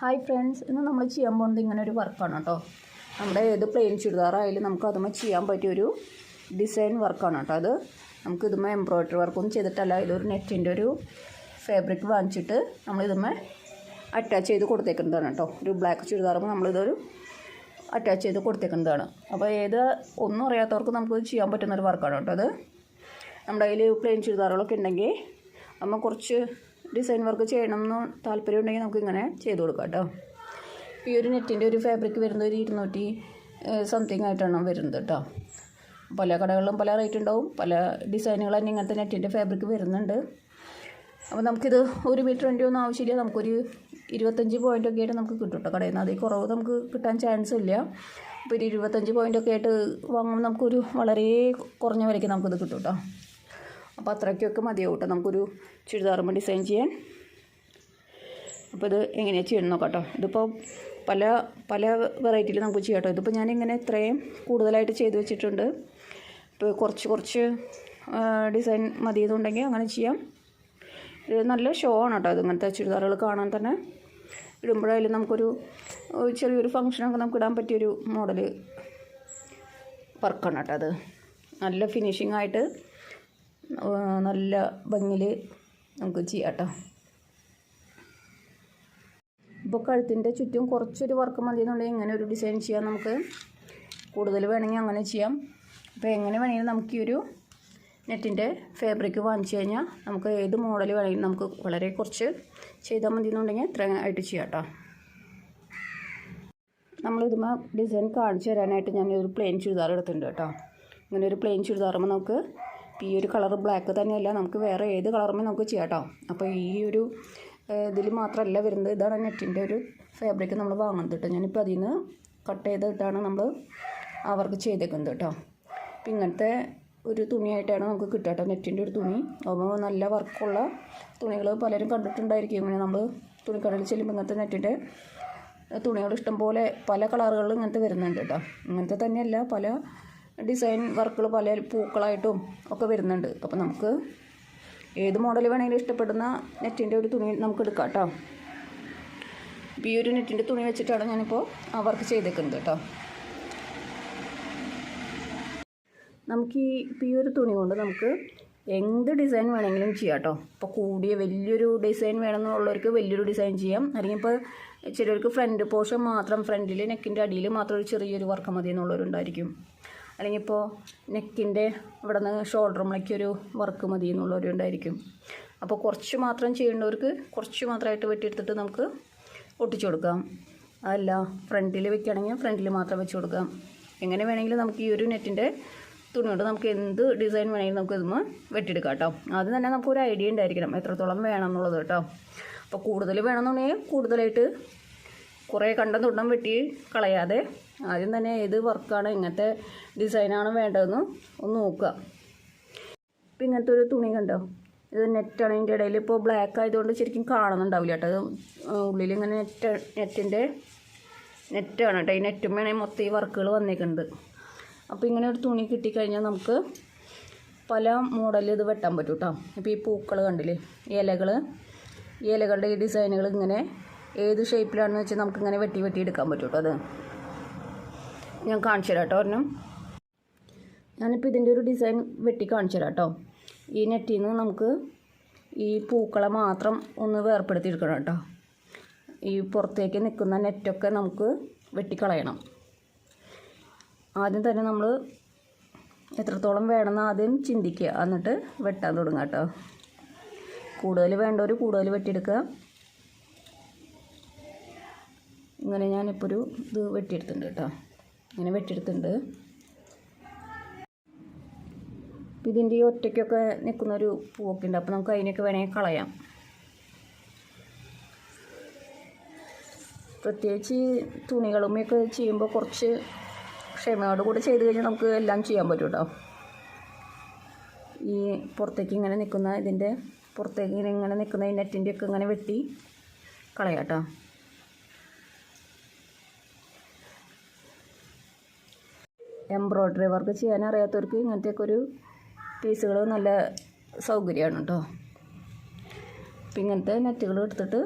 Hi friends ഇന്ന് നമ്മൾ ചെയ്യാൻ പോകുന്നത് ഇങ്ങനെ ഒരു വർക്കാണ് കേട്ടോ. നമ്മുടെ ഏത് പ്ലെയിൻ ചുരിദാറായാലും നമുക്ക് അതുമ്മ ചെയ്യാൻ പറ്റിയൊരു ഡിസൈൻ വർക്കാണ് കേട്ടോ അത്. നമുക്ക് ഇതുമ്മ എംബ്രോയ്ഡറി വർക്കൊന്നും ചെയ്തിട്ടല്ല ഇതൊരു നെറ്റിന്റെ ഒരു ഫാബ്രിക് വാങ്ങിച്ചിട്ട് നമ്മൾ ഇതുമ്മ അറ്റാച്ച് ചെയ്ത് കൊടുത്തേക്കുന്നതാണ് കേട്ടോ. ഒരു ബ്ലാക്ക് ചുരിദാറുമ്പോൾ നമ്മളിതൊരു അറ്റാച്ച് ചെയ്ത് കൊടുത്തേക്കുന്നതാണ്. അപ്പോൾ ഏത് ഒന്നും അറിയാത്തവർക്ക് നമുക്ക് ചെയ്യാൻ പറ്റുന്ന ഒരു വർക്കാണ് കേട്ടോ അത്. നമ്മുടെ കയ്യിൽ പ്ലെയിൻ ചുരിദാറുകളൊക്കെ ഉണ്ടെങ്കിൽ നമ്മൾ കുറച്ച് ഡിസൈൻ വർക്ക് ചെയ്യണം എന്ന് താല്പര്യം ഉണ്ടെങ്കിൽ നമുക്ക് ഇങ്ങനെ ചെയ്ത് കൊടുക്കാം കേട്ടോ. ഈ ഒരു നെറ്റിന്റെ ഒരു ഫാബ്രിക് വരുന്നത് ഒരു ഇരുന്നൂറ്റി സംതിങ് ആയിട്ടാണ് വരുന്നത് കേട്ടോ. പല കടകളിലും പല റേറ്റ് ഉണ്ടാവും. പല ഡിസൈനുകൾ തന്നെ ഇങ്ങനത്തെ നെറ്റിന്റെ ഫാബ്രിക് വരുന്നുണ്ട്. അപ്പോൾ നമുക്കിത് ഒരു മീറ്റർ വണ്ടി ഒന്നും ആവശ്യമില്ല. നമുക്കൊരു ഇരുപത്തഞ്ച് പോയിന്റ് ഒക്കെ ആയിട്ട് നമുക്ക് കിട്ടും കേട്ടോ കടയിൽ നിന്ന്. അതിൽ കുറവ് നമുക്ക് കിട്ടാൻ ചാൻസ് ഇല്ല. അപ്പോൾ ഒരു ഇരുപത്തഞ്ച് പോയിന്റ് ഒക്കെ ആയിട്ട് വാങ്ങുമ്പോൾ നമുക്കൊരു വളരെ കുറഞ്ഞ വിലയ്ക്ക് നമുക്കിത് കിട്ടും കേട്ടോ. അപ്പോൾ അത്രയ്ക്കൊക്കെ മതിയാവും കേട്ടോ. നമുക്കൊരു ചുരിദാറുമ്പോൾ ഡിസൈൻ ചെയ്യാൻ. അപ്പോൾ ഇത് എങ്ങനെയാണ് ചെയ്യണം നോക്കാം കേട്ടോ ഇതിപ്പോൾ പല പല വെറൈറ്റിയിൽ നമുക്ക് ചെയ്യാം കേട്ടോ. ഇതിപ്പോൾ ഇങ്ങനെ ഇത്രയും കൂടുതലായിട്ട് ചെയ്ത് വെച്ചിട്ടുണ്ട്. ഇപ്പോൾ കുറച്ച് കുറച്ച് ഡിസൈൻ മതി എന്നുണ്ടെങ്കിൽ അങ്ങനെ ചെയ്യാം. ഇത് നല്ല ഷോ ആണ് കേട്ടോ ഇത്. ഇങ്ങനത്തെ ചുരിദാറുകൾ കാണാൻ തന്നെ ഇടുമ്പോഴായാലും നമുക്കൊരു ചെറിയൊരു ഫങ്ഷനൊക്കെ നമുക്ക് ഇടാൻ പറ്റിയൊരു മോഡൽ വർക്കാണ് കേട്ടോ അത്. നല്ല ഫിനിഷിംഗ് ആയിട്ട് നല്ല ഭംഗിയിൽ നമുക്ക് ചെയ്യാം കേട്ടോ ഇപ്പോൾ കഴുത്തിന്റെ ചുറ്റും കുറച്ചൊരു വർക്ക് മതി എന്നുണ്ടെങ്കിൽ ഇങ്ങനെ ഒരു ഡിസൈൻ ചെയ്യാം നമുക്ക്. കൂടുതൽ വേണമെങ്കിൽ അങ്ങനെ ചെയ്യാം. അപ്പോൾ എങ്ങനെ വേണമെങ്കിലും നമുക്ക് ഈ ഒരു നെറ്റിന്റെ ഫാബ്രിക് വാങ്ങിച്ചു കഴിഞ്ഞാൽ നമുക്ക് ഏത് മോഡൽ വേണമെങ്കിലും നമുക്ക് വളരെ കുറച്ച് ചെയ്താൽ മതി എന്നുണ്ടെങ്കിൽ ഇത്ര ആയിട്ട് ചെയ്യാം കേട്ടോ നമ്മളിതുമ്മ ഡിസൈൻ കാണിച്ചു തരാനായിട്ട് ഞാനൊരു പ്ലെയിൻ ചുരിദാർ എടുത്തിട്ടുണ്ട് കേട്ടോ. ഇങ്ങനെ ഒരു പ്ലെയിൻ ചുരിദാറുമ്പോൾ നമുക്ക് ഈ ഒരു കളർ ബ്ലാക്ക് തന്നെയല്ല നമുക്ക് വേറെ ഏത് കളറുമേ നമുക്ക് ചെയ്യാം അപ്പോൾ ഈ ഒരു ഇതിൽ മാത്രമല്ല വരുന്നത്. ഇതാണ് നെറ്റിന്റെ ഒരു ഫാബ്രിക് നമ്മൾ വാങ്ങുന്നത് കേട്ടോ. ഞാനിപ്പോൾ അതിൽ നിന്ന് കട്ട് ചെയ്തിട്ടാണ് നമ്മൾ അവർക്ക് വർക്ക് ചെയ്തേക്കുന്നത് കേട്ടോ. അപ്പം ഇങ്ങനത്തെ ഒരു തുണിയായിട്ടാണ് നമുക്ക് കിട്ടുക കേട്ടോ. നെറ്റിന്റെ ഒരു തുണി. അപ്പോൾ നല്ല വർക്കുള്ള തുണികൾ പലരും കണ്ടിട്ടുണ്ടായിരിക്കും. ഇങ്ങനെ നമ്മൾ തുണിക്കടയിൽ ചെല്ലുമ്പോൾ ഇങ്ങനത്തെ നെറ്റിന്റെ തുണികൾ ഇഷ്ടംപോലെ പല കളറുകളിലും ഇങ്ങനത്തെ വരുന്നുണ്ട് കേട്ടോ. ഇങ്ങനത്തെ തന്നെയല്ല പല ഡിസൈൻ വർക്കുകൾ പല പൂക്കളായിട്ടും ഒക്കെ വരുന്നുണ്ട്. അപ്പോൾ നമുക്ക് ഏത് മോഡൽ വേണമെങ്കിലും ഇഷ്ടപ്പെടുന്ന നെറ്റിന്റെ ഒരു തുണി നമുക്ക് എടുക്കാം കേട്ടോ ഈ ഒരു നെറ്റിന്റെ തുണി വെച്ചിട്ടാണ് ഞാനിപ്പോൾ ആ വർക്ക് ചെയ്തേക്കുന്നത് കേട്ടോ നമുക്ക് ഈ ഈ ഒരു തുണി കൊണ്ട് നമുക്ക് എന്ത് ഡിസൈൻ വേണമെങ്കിലും ചെയ്യാം കേട്ടോ ഇപ്പോൾ കൂടിയ വലിയൊരു ഡിസൈൻ വേണമെന്നുള്ളവർക്ക് വലിയൊരു ഡിസൈൻ ചെയ്യാം. അല്ലെങ്കിൽ ഇപ്പോൾ ചിലർക്ക് ഫ്രണ്ട് പോർഷൻ മാത്രം ഫ്രണ്ടിൽ നെക്കിന്റെ അടിയിൽ മാത്രം ഒരു ചെറിയൊരു വർക്ക് മതി എന്നുള്ളവരുണ്ടായിരിക്കും. അല്ലെങ്കിൽ ഇപ്പോൾ നെക്കിന്റെ ഇവിടെ നിന്ന് ഒരു വർക്ക് മതി എന്നുള്ളവരുണ്ടായിരിക്കും അപ്പോൾ കുറച്ച് മാത്രം ചെയ്യേണ്ടവർക്ക് കുറച്ച് മാത്രമായിട്ട് വെട്ടിയെടുത്തിട്ട് നമുക്ക് ഒട്ടിച്ചു കൊടുക്കാം. അതല്ല ഫ്രണ്ടിൽ വെക്കുകയാണെങ്കിൽ ഫ്രണ്ടിൽ മാത്രം വെച്ച് കൊടുക്കാം. എങ്ങനെ വേണമെങ്കിലും നമുക്ക് ഈ ഒരു നെറ്റിന്റെ തുണി കൊണ്ട് നമുക്ക് എന്ത് ഡിസൈൻ വേണമെങ്കിലും നമുക്ക് ഇതൊന്ന് വെട്ടിയെടുക്കാം കേട്ടോ. ആദ്യം തന്നെ നമുക്കൊരു ഐഡിയ ഉണ്ടായിരിക്കണം എത്രത്തോളം വേണം എന്നുള്ളത് കേട്ടോ. അപ്പോൾ കൂടുതൽ വേണമെന്നുണ്ടെങ്കിൽ കൂടുതലായിട്ട് കുറേ കണ്ടം തുണ്ടം വെട്ടി കളയാതെ ആദ്യം തന്നെ ഏത് വർക്കാണ് ഇങ്ങനത്തെ ഡിസൈനാണ് വേണ്ടതെന്ന് ഒന്ന് നോക്കുക. ഇപ്പം ഇങ്ങനത്തെ ഒരു തുണി കണ്ടോ? ഇത് നെറ്റാണ് ഇതിന്റെ ഇടയിൽ ഇപ്പോൾ ബ്ലാക്ക് ആയതുകൊണ്ട് ശരിക്കും കാണുന്നുണ്ടാവില്ല കേട്ടോ. അത് ഉള്ളിൽ ഇങ്ങനെ നെറ്റ് നെറ്റിന്റെ നെറ്റാണ് കേട്ടോ. ഈ നെറ്റും വേണമെങ്കിൽ മൊത്തം ഈ വർക്കുകൾ വന്നേക്കുന്നുണ്ട് അപ്പോൾ ഇങ്ങനെ ഒരു തുണി കിട്ടിക്കഴിഞ്ഞാൽ നമുക്ക് പല മോഡലിൽ ഇത് വെട്ടാൻ പറ്റും കേട്ടോ. ഇപ്പോൾ ഈ പൂക്കൾ കണ്ടില്ലേ? ഇലകൾ ഈ ഇലകളുടെ ഈ ഡിസൈനുകൾ ഇങ്ങനെ ഏത് ഷേപ്പിലാണെന്ന് വെച്ചാൽ നമുക്കിങ്ങനെ വെട്ടി വെട്ടി എടുക്കാൻ പറ്റും കേട്ടോ അത്. ഞാൻ കാണിച്ചു തരാം കേട്ടോ ഒരെണ്ണം. ഞാനിപ്പോൾ ഇതിന്റെ ഒരു ഡിസൈൻ വെട്ടി കാണിച്ചു തരാം കേട്ടോ ഈ നെറ്റിൽ നിന്ന് നമുക്ക് ഈ പൂക്കളെ മാത്രം ഒന്ന് വേർപ്പെടുത്തി എടുക്കണം കേട്ടോ ഈ പുറത്തേക്ക് നിൽക്കുന്ന നെറ്റൊക്കെ നമുക്ക് വെട്ടിക്കളയണം. ആദ്യം തന്നെ നമ്മൾ എത്രത്തോളം വേണമെന്ന് ആദ്യം ചിന്തിക്കുക. എന്നിട്ട് വെട്ടാൻ തുടങ്ങാം കേട്ടോ കൂടുതൽ വേണ്ടവർ കൂടുതൽ വെട്ടിയെടുക്കുക. ഇങ്ങനെ ഞാനിപ്പോൾ ഒരു ഇത് വെട്ടിയെടുത്തിട്ടുണ്ട് കേട്ടോ. ഇങ്ങനെ വെട്ടിയെടുത്തിട്ടുണ്ട്. ഇതിന്റെ ഈ ഒറ്റയ്ക്കൊക്കെ നിൽക്കുന്ന ഒരു പൂവൊക്കെ ഉണ്ട്. അപ്പോൾ നമുക്ക് അതിനൊക്കെ വേണമെങ്കിൽ കളയാം. പ്രത്യേകിച്ച് തുണികളുമൊക്കെ ചെയ്യുമ്പോൾ കുറച്ച് ക്ഷമയോട് കൂടി ചെയ്ത് കഴിഞ്ഞാൽ നമുക്ക് എല്ലാം ചെയ്യാൻ പറ്റും കേട്ടോ. ഈ പുറത്തേക്ക് ഇങ്ങനെ നിൽക്കുന്ന ഇതിന്റെ പുറത്തേക്ക് ഇങ്ങനെ ഇങ്ങനെ നിൽക്കുന്ന ഈ നെറ്റിന്റെ ഒക്കെ ഇങ്ങനെ വെട്ടി കളയാം കേട്ടോ. എംബ്രോയ്ഡറി വർക്ക് ചെയ്യാൻ അറിയാത്തവർക്ക് ഇങ്ങനത്തെയൊക്കെ ഒരു പീസുകൾ നല്ല സൗകര്യമാണ് കേട്ടോ. അപ്പം ഇങ്ങനത്തെ നെറ്റുകൾ എടുത്തിട്ട്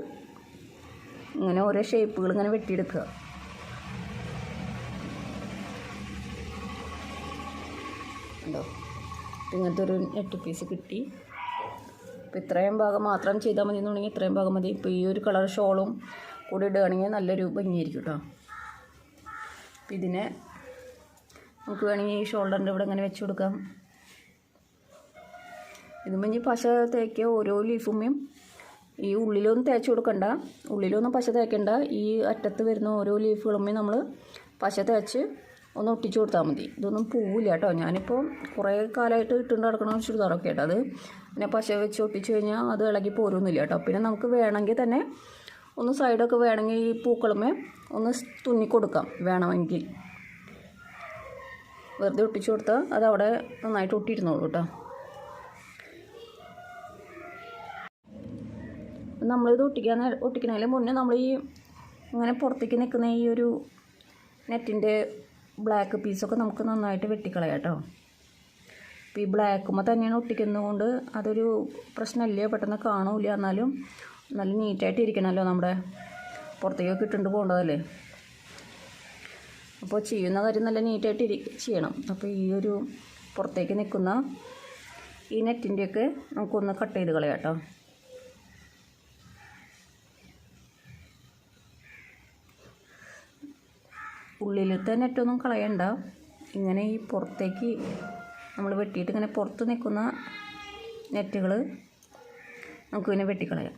ഇങ്ങനെ ഓരോ ഷേപ്പുകൾ ഇങ്ങനെ വെട്ടിയെടുക്കുക. ഉണ്ടോ ഇങ്ങനത്തെ ഒരു നെറ്റ് പീസ് കിട്ടി. അപ്പോൾ ഇത്രയും ഭാഗം മാത്രം ചെയ്താൽ മതി എന്നുണ്ടെങ്കിൽ ഇത്രയും ഭാഗം മതി. ഇപ്പോൾ ഈ ഒരു കളർ ഷോളും കൂടി ഇടുകയാണെങ്കിൽ നല്ലൊരു ഭംഗിയായിരിക്കും കേട്ടോ. അപ്പം ഇതിനെ നമുക്ക് വേണമെങ്കിൽ ഈ ഷോൾഡറിന്റെ ഇവിടെ ഇങ്ങനെ വെച്ച് കൊടുക്കാം. ഇതുമ്പോൾ ഇനി പശ തേക്കുക ഓരോ ലീഫുമ്മയും ഈ ഉള്ളിലൊന്നും തേച്ച് കൊടുക്കണ്ട. ഉള്ളിലൊന്നും പശ തേക്കണ്ട. ഈ അറ്റത്ത് വരുന്ന ഓരോ ലീഫുകളുമ്മയും നമ്മൾ പശ തേച്ച് ഒന്ന് ഒട്ടിച്ചു കൊടുത്താൽ മതി. ഇതൊന്നും പോവില്ല കേട്ടോ. ഞാനിപ്പോൾ കുറേ കാലമായിട്ട് ഇട്ടുകൊണ്ട് നടക്കണ ചുരിദാറൊക്കെ കേട്ടോ അത് പിന്നെ പശ വെച്ച് ഒട്ടിച്ചു കഴിഞ്ഞാൽ അത് ഇളകി പോരൊന്നുമില്ല കേട്ടോ. പിന്നെ നമുക്ക് വേണമെങ്കിൽ തന്നെ ഒന്ന് സൈഡൊക്കെ വേണമെങ്കിൽ ഈ പൂക്കളുമേ ഒന്ന് തുന്നിക്കൊടുക്കാം വേണമെങ്കിൽ. വെറുതെ ഒട്ടിച്ചു കൊടുത്താൽ അത് അവിടെ നന്നായിട്ട് ഒട്ടിയിരുന്നോളൂ കേട്ടോ. നമ്മളിത് ഒട്ടിക്കാൻ ഒട്ടിക്കണതിന് മുന്നേ നമ്മൾ ഈ ഇങ്ങനെ പുറത്തേക്ക് നിൽക്കുന്ന ഈ ഒരു നെറ്റിന്റെ ബ്ലാക്ക് പീസൊക്കെ നമുക്ക് നന്നായിട്ട് വെട്ടിക്കളയാം കേട്ടോ. അപ്പോൾ ഈ ബ്ലാക്കുമ്പോൾ തന്നെയാണ് ഒട്ടിക്കുന്നതുകൊണ്ട് അതൊരു പ്രശ്നമില്ല പെട്ടെന്ന് കാണൂല എന്നാലും നല്ല നീറ്റായിട്ട് ഇരിക്കണമല്ലോ നമ്മുടെ പുറത്തേക്കൊക്കെ ഇട്ടുകൊണ്ട് പോകേണ്ടതല്ലേ? അപ്പോൾ ചെയ്യുന്ന കാര്യം നല്ല നീറ്റായിട്ട് ഇരി ചെയ്യണം. അപ്പോൾ ഈ ഒരു പുറത്തേക്ക് നിൽക്കുന്ന ഈ നെറ്റിന്റെയൊക്കെ നമുക്കൊന്ന് കട്ട് ചെയ്ത് കളയാം കേട്ടോ. ഉള്ളിലത്തെ നെറ്റൊന്നും കളയണ്ട. ഇങ്ങനെ ഈ പുറത്തേക്ക് നമ്മൾ വെട്ടിയിട്ട് ഇങ്ങനെ പുറത്ത് നിൽക്കുന്ന നെറ്റുകൾ നമുക്കിങ്ങനെ വെട്ടിക്കളയാം.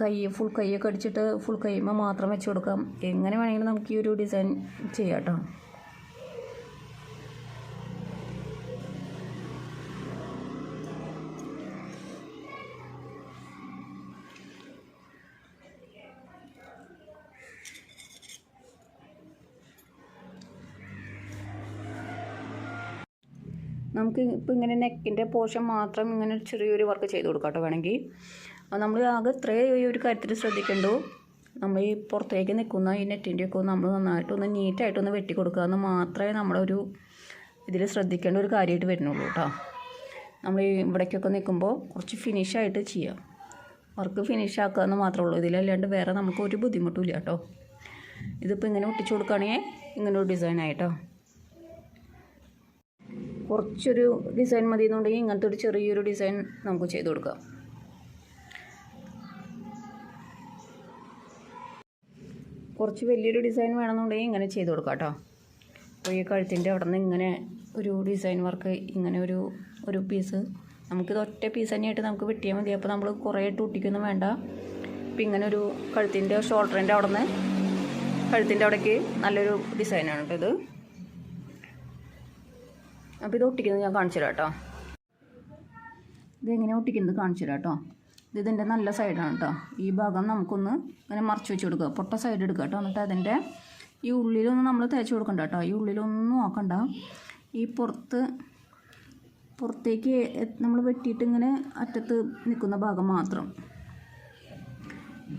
കൈ ഫുൾ കൈയൊക്കെ അടിച്ചിട്ട് ഫുൾ കൈമ മാത്രം വെച്ച് കൊടുക്കാം. എങ്ങനെ വേണമെങ്കിലും നമുക്ക് ഈ ഒരു ഡിസൈൻ ചെയ്യാം നമുക്ക് ഇപ്പോൾ ഇങ്ങനെ നെക്കിന്റെ പോർഷൻ മാത്രം ഇങ്ങനെ ചെറിയൊരു വർക്ക് ചെയ്ത് കൊടുക്കാം കേട്ടോ വേണമെങ്കിൽ. നമ്മൾ ആകെ ഇത്രേ ഈ ഒരു കാര്യത്തിൽ ശ്രദ്ധിക്കേണ്ടു. നമ്മൾ ഈ പുറത്തേക്ക് നിൽക്കുന്ന ഈ നെറ്റിന്റെയൊക്കെ നമ്മൾ നന്നായിട്ടൊന്ന് നീറ്റായിട്ടൊന്ന് വെട്ടി കൊടുക്കുക എന്ന് മാത്രമേ നമ്മുടെ ഒരു ഇതിൽ ശ്രദ്ധിക്കേണ്ട ഒരു കാര്യമായിട്ട് വരുന്നുള്ളൂ കേട്ടോ. നമ്മൾ ഈ ഇവിടേക്കൊക്കെ നിൽക്കുമ്പോൾ കുറച്ച് ഫിനിഷായിട്ട് ചെയ്യാം. വർക്ക് ഫിനിഷ് ആക്കുക എന്ന് മാത്രമേ ഉള്ളൂ. ഇതിലല്ലാണ്ട് വേറെ നമുക്ക് ഒരു ബുദ്ധിമുട്ടില്ല കേട്ടോ. ഇതിപ്പോൾ ഇങ്ങനെ ഒട്ടിച്ചു കൊടുക്കുകയാണെങ്കിൽ ഇങ്ങനെ ഒരു ഡിസൈൻ ആയിട്ടോ കുറച്ചൊരു ഡിസൈൻ മതി എന്നുണ്ടെങ്കിൽ ഇങ്ങനത്തെ ഒരു ചെറിയൊരു ഡിസൈൻ നമുക്ക് ചെയ്ത് കൊടുക്കാം. കുറച്ച് വലിയൊരു ഡിസൈൻ വേണമെന്നുണ്ടെങ്കിൽ ഇങ്ങനെ ചെയ്ത് കൊടുക്കാം കേട്ടോ. അപ്പോൾ ഈ കഴുത്തിന്റെ അവിടെ നിന്ന് ഇങ്ങനെ ഒരു ഡിസൈൻ വർക്ക് ഇങ്ങനെ ഒരു ഒരു പീസ് നമുക്കിത് ഒറ്റ പീസ് തന്നെയായിട്ട് നമുക്ക് വെട്ടിയാൽ മതി. അപ്പോൾ നമ്മൾ കുറേ ഇട്ട് ഒട്ടിക്കൊന്നും വേണ്ട. അപ്പം ഇങ്ങനെ ഒരു കഴുത്തിന്റെ ഷോൾഡറിന്റെ അവിടെ നിന്ന് കഴുത്തിന്റെ അവിടേക്ക് നല്ലൊരു ഡിസൈനാണ് കേട്ടോ ഇത്. അപ്പോൾ ഇത് ഒട്ടിക്കുന്നത് ഞാൻ കാണിച്ചു തരാം കേട്ടോ. ഇതെങ്ങനെ ഒട്ടിക്കുന്നത് കാണിച്ചു തരാം കേട്ടോ. ഇത് ഇതിന്റെ നല്ല സൈഡാണ് കേട്ടോ ഈ ഭാഗം നമുക്കൊന്ന് ഇങ്ങനെ മറച്ചു വെച്ച് കൊടുക്കുക. പൊട്ട സൈഡ് എടുക്കുക കേട്ടോ എന്നിട്ട് അതിന്റെ ഈ ഉള്ളിലൊന്നും നമ്മൾ തേച്ച് കൊടുക്കണ്ട കേട്ടോ ഈ ഉള്ളിലൊന്നും നോക്കണ്ട ഈ പുറത്ത് പുറത്തേക്ക് നമ്മൾ വെട്ടിയിട്ട് ഇങ്ങനെ അറ്റത്ത് നിൽക്കുന്ന ഭാഗം മാത്രം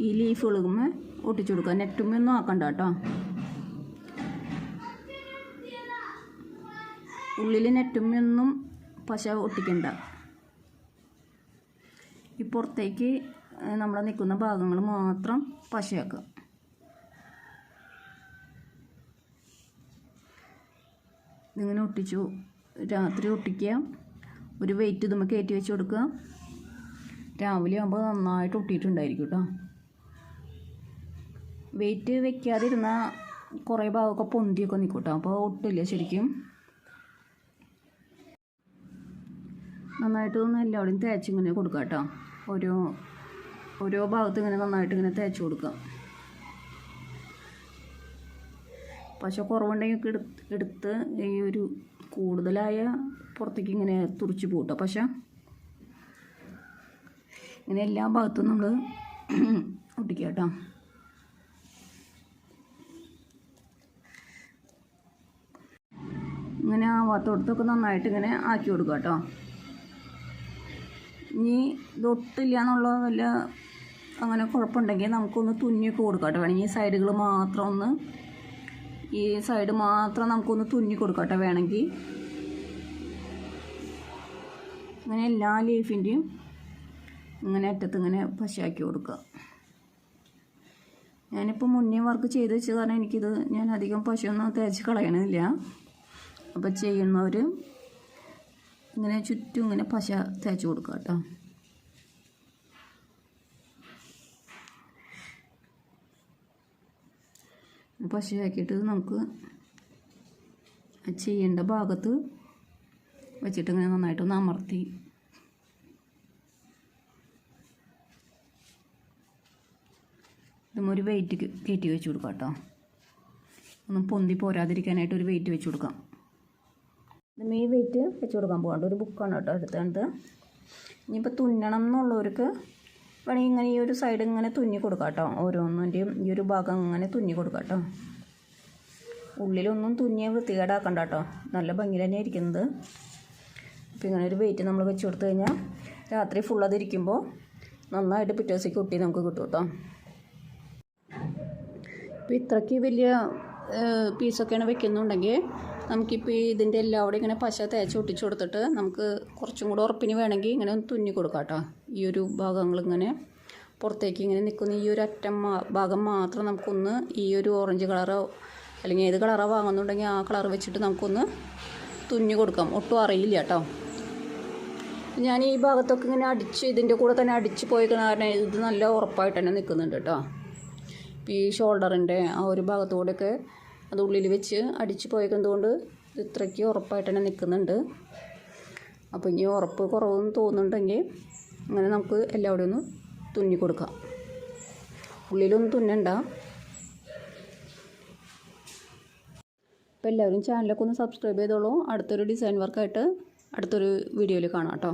ഈ ലീഫുകളുമേ ഒട്ടിച്ചു കൊടുക്കുക. നെറ്റുമ്മ ഒന്നും ആക്കണ്ട കേട്ടോ ഉള്ളിൽ നെറ്റുമ്മയൊന്നും പശ ഒട്ടിക്കണ്ട. ഈ പുറത്തേക്ക് നമ്മൾ നിൽക്കുന്ന ഭാഗങ്ങൾ മാത്രം പശയാക്കുക. ഇതിങ്ങനെ ഒട്ടിച്ചു. രാത്രി ഒട്ടിക്കുക. ഒരു വെയിറ്റ് ഇതുമ്പോൾ കയറ്റി വെച്ച് കൊടുക്കുക. രാവിലെ ആകുമ്പോൾ നന്നായിട്ട് ഒട്ടിയിട്ടുണ്ടായിരിക്കും കേട്ടോ. വെയിറ്റ് വെക്കാതിരുന്നാൽ കുറേ ഭാഗമൊക്കെ പൊന്തിയൊക്കെ നിൽക്കും കേട്ടോ. അപ്പോൾ ഒട്ടില്ല ശരിക്കും. നന്നായിട്ട് ഒന്ന് എല്ലാവരും തേച്ച് കൊടുക്കാം കേട്ടോ. ഓരോ ഓരോ ഭാഗത്ത് ഇങ്ങനെ നന്നായിട്ട് ഇങ്ങനെ തേച്ച് കൊടുക്കുക പശ കുറവുണ്ടെങ്കിൽ എടുത്ത് എടുത്ത് ഈ ഒരു കൂടുതലായ പുറത്തേക്ക് ഇങ്ങനെ തുറച്ച് പോട്ടോ. പശ ഇങ്ങനെ എല്ലാ ഭാഗത്തും നമ്മൾ ഒട്ടിക്കുക കേട്ടോ. ഇങ്ങനെ ആവാത്തോടത്തൊക്കെ നന്നായിട്ട് ഇങ്ങനെ ആക്കി കൊടുക്കുക കേട്ടോ. ഇനി ഇതൊട്ടില്ല എന്നുള്ള വല്ല അങ്ങനെ കുഴപ്പമുണ്ടെങ്കിൽ നമുക്കൊന്ന് തുന്നിയൊക്കെ കൊടുക്കാം കേട്ടോ വേണമെങ്കിൽ സൈഡുകൾ മാത്രം ഒന്ന് ഈ സൈഡ് മാത്രം നമുക്കൊന്ന് തുന്നി കൊടുക്കാം കേട്ടോ വേണമെങ്കിൽ. അങ്ങനെ എല്ലാ ലീഫിന്റെയും ഇങ്ങനെ അറ്റത്ത് ഇങ്ങനെ പശയാക്കി കൊടുക്കുക. ഞാനിപ്പോൾ മുന്നേ വർക്ക് ചെയ്ത് വെച്ച കാരണം എനിക്കിത് ഞാൻ അധികം പശയൊന്നും തേച്ച് കളയണില്ല. അപ്പോൾ ചെയ്യുന്നവർ ഇങ്ങനെ ചുറ്റും ഇങ്ങനെ പശ തേച്ച് കൊടുക്കുക കേട്ടോ. പശയാക്കിയിട്ട് നമുക്ക് ചെയ്യേണ്ട ഭാഗത്ത് വെച്ചിട്ട് ഇങ്ങനെ നന്നായിട്ടൊന്ന് അമർത്തി. ഇതും ഒരു വെയിറ്റ് കയറ്റി വെച്ച് കൊടുക്കാം കേട്ടോ. ഒന്നും പൊന്തി പോരാതിരിക്കാനായിട്ട് ഒരു വെയിറ്റ് വെച്ച് കൊടുക്കാം. ഈ വെയിറ്റ് വെച്ച് കൊടുക്കാൻ പോകണ്ട ഒരു ബുക്കാണ് കേട്ടോ എടുത്തുകൊണ്ട് ഇനിയിപ്പോൾ തുന്നണം എന്നുള്ളവർക്ക് വേണമെങ്കിൽ ഇങ്ങനെ ഈ ഒരു സൈഡ് ഇങ്ങനെ തുന്നി കൊടുക്കാം കേട്ടോ. ഓരോന്നിന്റെയും ഈ ഒരു ഭാഗം ഇങ്ങനെ തുന്നി കൊടുക്കാം കേട്ടോ. ഉള്ളിലൊന്നും തുന്നിയ വൃത്തികേടാക്കണ്ട കേട്ടോ. നല്ല ഭംഗി തന്നെ ഇരിക്കുന്നത്. അപ്പോൾ ഇങ്ങനെ ഒരു വെയിറ്റ് നമ്മൾ വെച്ച് കൊടുത്തു കഴിഞ്ഞാൽ രാത്രി ഫുൾ അതിരിക്കുമ്പോൾ നന്നായിട്ട് പിറ്റേ ദിവസത്തേക്ക് കുട്ടി നമുക്ക് കിട്ടും കേട്ടോ. ഇപ്പോൾ ഇത്രയ്ക്ക് വലിയ പീസൊക്കെയാണ് വെക്കുന്നുണ്ടെങ്കിൽ നമുക്കിപ്പോൾ ഇതിന്റെ എല്ലാം അവിടെ ഇങ്ങനെ പശ തേച്ച് ഒട്ടിച്ച് കൊടുത്തിട്ട് നമുക്ക് കുറച്ചും കൂടെ ഉറപ്പിന് വേണമെങ്കിൽ ഇങ്ങനെ ഒന്ന് തുന്നി കൊടുക്കാം കേട്ടോ. ഈ ഒരു ഭാഗങ്ങൾ ഇങ്ങനെ പുറത്തേക്ക് ഇങ്ങനെ നിൽക്കുന്ന ഈ ഒരു അറ്റം ഭാഗം മാത്രം നമുക്കൊന്ന് ഈ ഒരു ഓറഞ്ച് കളറോ അല്ലെങ്കിൽ ഏത് കളറോ വാങ്ങുന്നുണ്ടെങ്കിൽ ആ കളർ വെച്ചിട്ട് നമുക്കൊന്ന് തുന്നി കൊടുക്കാം. ഒട്ടും അറിയില്ല കേട്ടോ. ഞാൻ ഈ ഭാഗത്തൊക്കെ ഇങ്ങനെ അടിച്ച് ഇതിന്റെ കൂടെ തന്നെ അടിച്ച് പോയി കാരണം ഇത് നല്ല ഉറപ്പായിട്ട് തന്നെ നിൽക്കുന്നുണ്ട് കേട്ടോ. ഈ ഷോൾഡറിന്റെ ആ ഒരു ഭാഗത്തുകൂടെയൊക്കെ അത് ഉള്ളിൽ വെച്ച് അടിച്ച് പോയതുകൊണ്ട് ഇത് ഇത്രയ്ക്ക് ഉറപ്പായിട്ട് തന്നെ നിൽക്കുന്നുണ്ട്. അപ്പോൾ ഇനി ഉറപ്പ് കുറവെന്ന് തോന്നുന്നുണ്ടെങ്കിൽ അങ്ങനെ നമുക്ക് എല്ലാവിടെയും ഒന്ന് തുന്നി കൊടുക്കാം. ഉള്ളിലൊന്നും തുന്നണ്ട. അപ്പോൾ എല്ലാവരും ചാനലൊക്കെ ഒന്ന് സബ്സ്ക്രൈബ് ചെയ്തോളൂ. അടുത്തൊരു ഡിസൈൻ വർക്കായിട്ട് അടുത്തൊരു വീഡിയോയിൽ കാണാം കേട്ടോ.